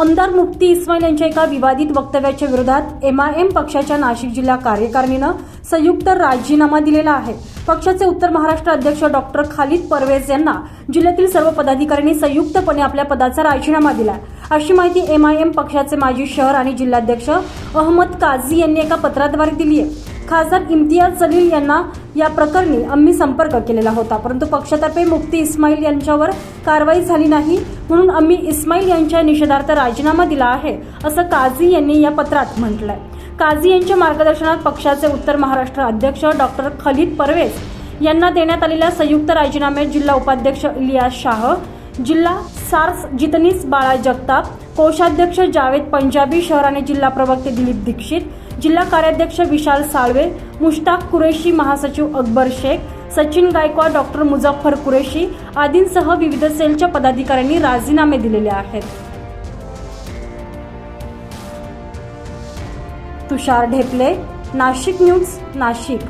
आमदार मुफ्ती इस्माईल यांच्या एका विवादित वक्तव्याच्या विरोधात एम आय एम पक्षाच्या नाशिक जिल्हा कार्यकारिणीनं संयुक्त राजीनामा दिलेला आहे. पक्षाचे उत्तर महाराष्ट्र अध्यक्ष डॉक्टर खालिद परवेज यांना जिल्ह्यातील सर्व पदाधिकाऱ्यांनी संयुक्तपणे आपल्या पदाचा राजीनामा दिला अशी माहिती एम आय एम पक्षाचे माजी शहर आणि जिल्हाध्यक्ष अहमद काझी यांनी एका पत्राद्वारे दिली आहे खासदार इम्तियाज जलील यांना या प्रकरणी आम्ही संपर्क केलेला होता परंतु पक्षातर्फे मुफ्ती इस्माईल यांच्यावर कारवाई झाली नाही. म्हणून आम्ही इस्माईल यांच्या निषेधार्थ राजीनामा दिला आहे असं काझी यांनी या पत्रात म्हटलंय. काझी यांच्या मार्गदर्शनात पक्षाचे उत्तर महाराष्ट्र अध्यक्ष डॉक्टर खलीद परवेज यांना देण्यात आलेल्या संयुक्त राजीनाम्यात जिल्हा उपाध्यक्ष इलियास शाह जिल्हा सार्स जितनीस बाळा जगताप कोषाध्यक्ष जावेद पंजाबी शहर आणि जिल्हा प्रवक्ते दिलीप दीक्षित जिल्हा कार्याध्यक्ष विशाल साळवे मुश्ताक कुरेशी महासचिव अकबर शेख सचिन गायकवाड डॉक्टर मुझफ्फर कुरेशी आदींसह विविध सेलच्या पदाधिकाऱ्यांनी राजीनामे दिलेले आहेत. तुषार ढेपले नाशिक न्यूज नाशिक.